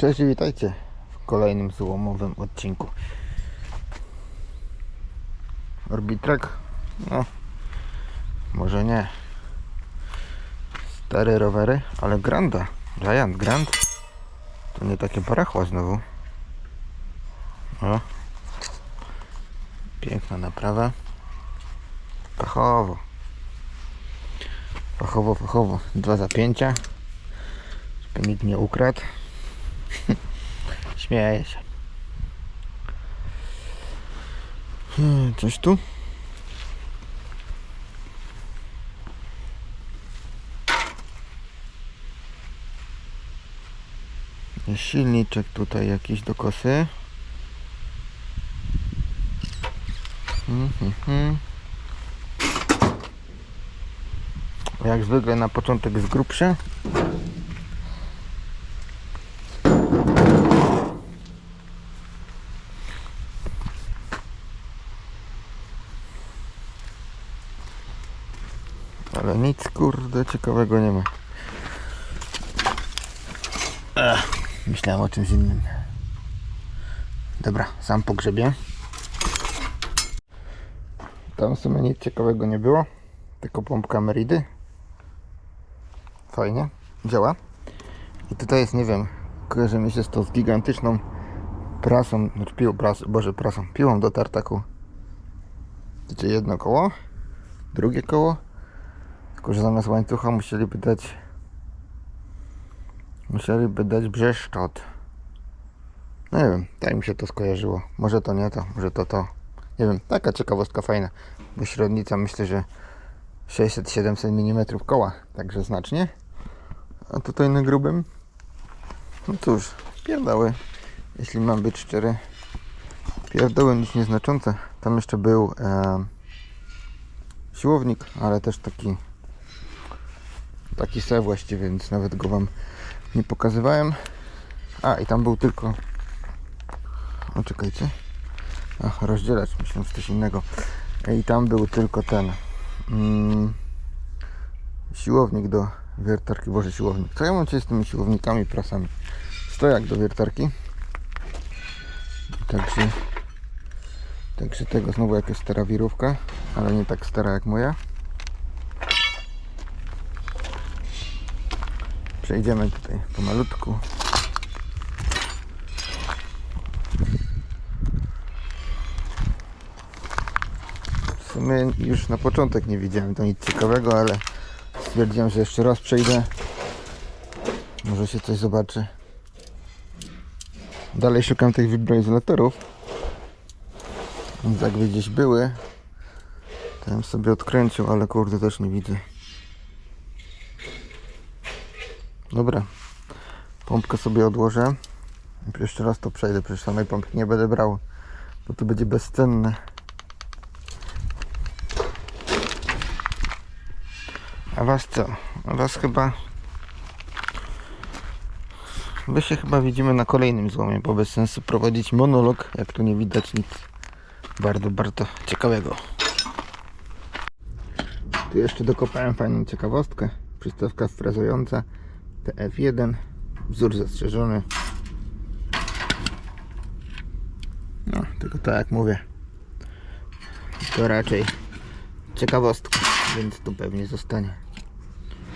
Cześć witajcie w kolejnym złomowym odcinku. Orbitrek? No, może nie. Stare rowery, ale Granda. Giant Grand. To nie takie barachła znowu. O. Piękna naprawa. Fachowo. Fachowo, fachowo. Dwa zapięcia. Żeby nikt nie ukradł. Śmieję się. Hmm, Coś tu? Silniczek tutaj jakiś do kosy. Mhm, mhm. Jak zwykle na początek z grubszy. Ale nic kurde ciekawego nie ma. Ech, myślałem o czymś innym. Dobra, sam pogrzebie. Tam w sumie nic ciekawego nie było. Tylko pompka Meridy. Fajnie, działa. I tutaj jest, nie wiem, kojarzy mi się z tą gigantyczną prasą, znaczy piłą, pras, boże prasą, piłą do tartaku. Widzicie, jedno koło, drugie koło, tylko, że zamiast łańcucha musieliby dać musieliby dać brzeszczot. No nie wiem, tak mi się to skojarzyło. Może to nie to, może to to. Nie wiem, taka ciekawostka fajna. Bo średnica myślę, że 600-700 mm koła, także znacznie. A tutaj na grubym, no cóż, pierdały, jeśli mam być szczery. Pierdoły nic nieznaczące. Tam jeszcze był e, siłownik, ale też taki taki se właściwie, więc nawet go wam nie pokazywałem. A i tam był tylko. O czekajcie. Ach, rozdzielacz, myślałem, coś innego. I tam był tylko ten mm, siłownik do wiertarki. Boże, siłownik. Co ja mam z tymi siłownikami, prasami? Stojak do wiertarki. Także. Także tego znowu jakaś stara wirówka, ale nie tak stara jak moja. Przejdziemy tutaj pomalutku. W sumie już na początek nie widziałem to nic ciekawego, ale stwierdziłem, że jeszcze raz przejdę. Może się coś zobaczy. Dalej szukam tych wibroizolatorów. Jakby gdzieś były, to bym sobie odkręcił, ale kurde też nie widzę. Dobra. Pompkę sobie odłożę. Jeszcze raz to przejdę, przecież samej pompki nie będę brał, bo to będzie bezcenne. A was co? A was chyba... Wy się chyba widzimy na kolejnym złomie, bo bez sensu prowadzić monolog, jak tu nie widać nic bardzo, bardzo ciekawego. Tu jeszcze dokopałem fajną ciekawostkę. Przystawka frezująca TF1 wzór zastrzeżony. No tylko tak jak mówię. To raczej ciekawostka więc tu pewnie zostanie.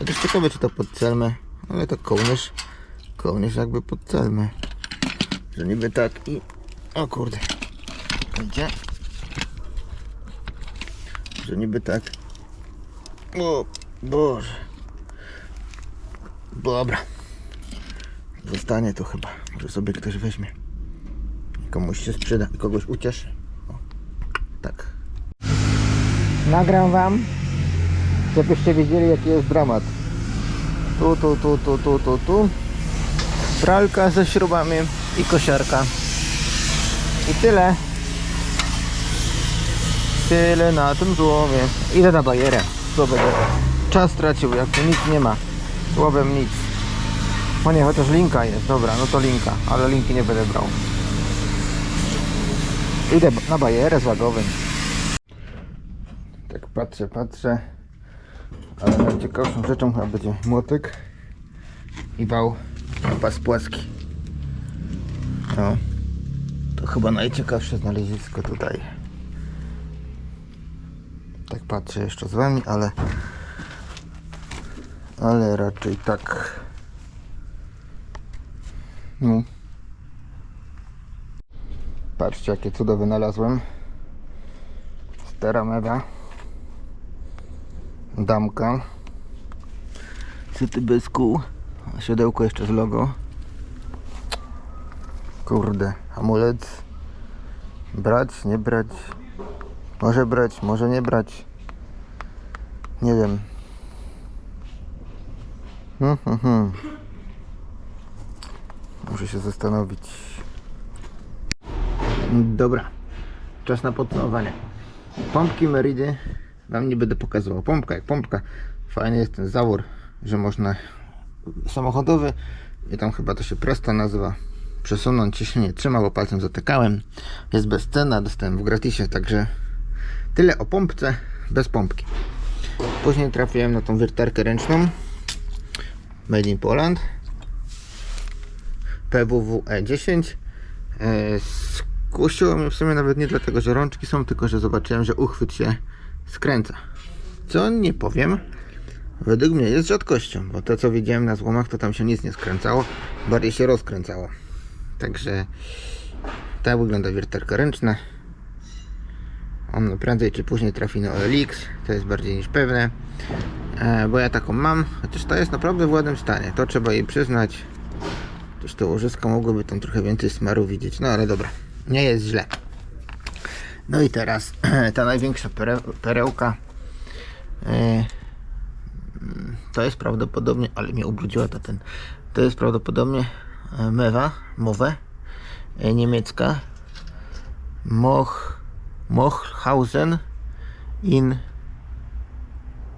Ja też ciekawe czy to pod celmę ale to kołnierz kołnierz jakby pod celmę że niby tak i o kurde idzie. Że niby tak. O Boże Dobra. Zostanie to chyba. Może sobie ktoś weźmie. Komuś się sprzeda. Kogoś ucieszy. O, tak. Nagram wam, żebyście wiedzieli jaki jest dramat. Tu, tu, tu, tu, tu, tu, tu. Pralka ze śrubami i kosiarka. I tyle. Tyle na tym złowie. Idę na bajerę. Co będę? Czas stracił, jak tu nic nie ma. Słowem nic. O nie, chociaż linka jest. Dobra, no to linka, ale linki nie będę brał. Idę na bajerę z łagowym. Tak patrzę, patrzę. Ale najciekawszą rzeczą chyba będzie młotek i wał pas płaski. No. To chyba najciekawsze znalezisko tutaj. Tak patrzę jeszcze z wami, ale ale raczej tak. No. Patrzcie jakie cudo wynalazłem. Stara mega. Damka. Syty bez kół. Siodełko jeszcze z logo. Kurde, amulet. Brać, nie brać. Może brać, może nie brać. Nie wiem. Hmm, hmm, hmm. Muszę się zastanowić. Dobra. Czas na podsumowanie. Pompki Meridy Wam nie będę pokazywał. Pompka jak pompka. Fajny jest ten zawór, że można samochodowy i tam chyba to się Presta nazywa przesunąć, jeśli nie trzyma, bo palcem zatykałem. Jest bez cena, dostałem w gratisie, także tyle o pompce, bez pompki. Później trafiłem na tą wiertarkę ręczną Made in Poland PWWE10 e, Skusiło mnie w sumie nawet nie dlatego, że rączki są, tylko że zobaczyłem, że uchwyt się skręca. Co nie powiem, według mnie jest rzadkością, bo to co widziałem na złomach, to tam się nic nie skręcało, bardziej się rozkręcało. Także tak wygląda wiertarka ręczna. On prędzej czy później trafi na OLX, to jest bardziej niż pewne. E, bo ja taką mam, chociaż to jest naprawdę w ładnym stanie, to trzeba jej przyznać. Chociaż to łożysko mogłoby tam trochę więcej smaru widzieć, no ale dobra, nie jest źle. No i teraz ta największa pere, perełka. E, to jest prawdopodobnie, ale mnie ubrudziła ta ten. To jest prawdopodobnie e, mewa, mowę niemiecka. Moch, Mochhausen in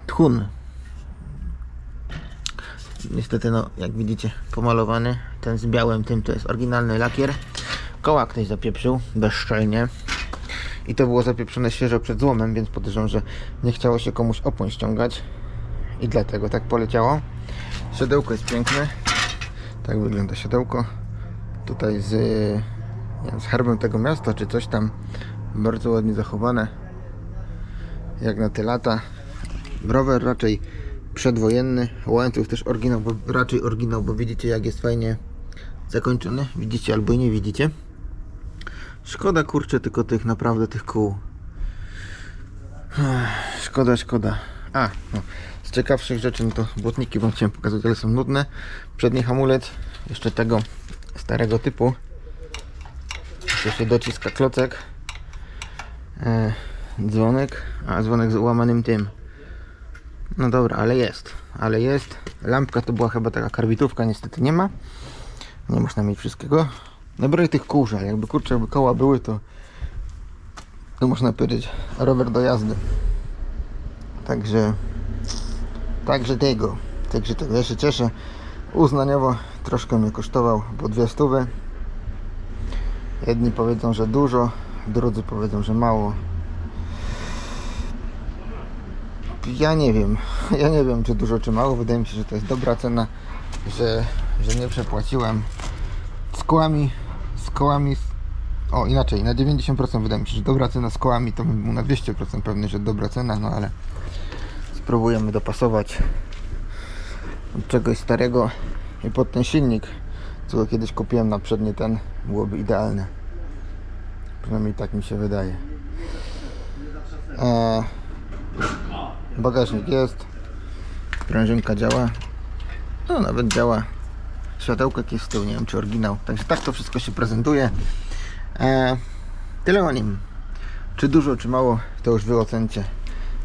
Thun. Niestety, no, jak widzicie, pomalowany. Ten z białym tym to jest oryginalny lakier. Koła ktoś zapieprzył bezczelnie. I to było zapieprzone świeżo przed złomem, więc podejrzewam, że nie chciało się komuś opon ściągać. I dlatego tak poleciało. Siodełko jest piękne. Tak wygląda siodełko. Tutaj z, z herbem tego miasta, czy coś tam. Bardzo ładnie zachowane. Jak na te lata. Rower raczej przedwojenny. Łańcuch też oryginał, bo, raczej oryginał, bo widzicie jak jest fajnie zakończony. Widzicie albo i nie widzicie. Szkoda kurczę tylko tych naprawdę tych kół. Szkoda, szkoda. A, no. Z ciekawszych rzeczy, no to błotniki wam chciałem pokazać, ale są nudne. Przedni hamulec, jeszcze tego starego typu. Tu się dociska klocek. E, dzwonek, a dzwonek z ułamanym tym. No dobra, ale jest, ale jest. Lampka to była chyba taka karbitówka, niestety nie ma. Nie można mieć wszystkiego. No brak tych że jakby kurczę, jakby koła były, to to można powiedzieć rower do jazdy. Także także tego. Także tego. Ja się cieszę. Uznaniowo troszkę mnie kosztował, bo dwie stówy. Jedni powiedzą, że dużo, drudzy powiedzą, że mało. Ja nie wiem. Ja nie wiem, czy dużo, czy mało. Wydaje mi się, że to jest dobra cena, że, że nie przepłaciłem z kołami, z kołami, o inaczej, na 90% wydaje mi się, że dobra cena z kołami, to bym na 200% pewny, że dobra cena, no ale spróbujemy dopasować od czegoś starego i pod ten silnik, co kiedyś kupiłem na przedni ten, byłoby idealne. Przynajmniej tak mi się wydaje. Eee, bagażnik jest, prężynka działa, no nawet działa światełko jakieś z tyłu, nie wiem czy oryginał. Także tak to wszystko się prezentuje. E, tyle o nim. Czy dużo, czy mało, to już wy ocencie.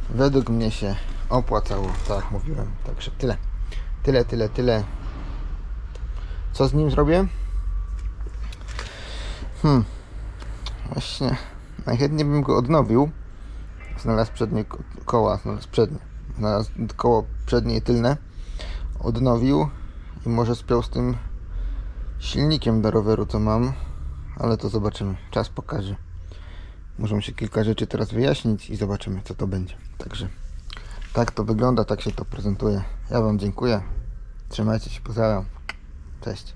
Według mnie się opłacało, tak jak mówiłem. Także tyle. Tyle, tyle, tyle. Co z nim zrobię? Hmm. Właśnie. Najchętniej bym go odnowił. Znalazł przednie ko- koła, znalazł przednie. Znalazł koło przednie i tylne. Odnowił i może spiął z tym silnikiem do roweru, co mam, ale to zobaczymy. Czas pokaże. Muszą się kilka rzeczy teraz wyjaśnić i zobaczymy, co to będzie. Także tak to wygląda, tak się to prezentuje. Ja Wam dziękuję. Trzymajcie się, pozdrawiam. Cześć.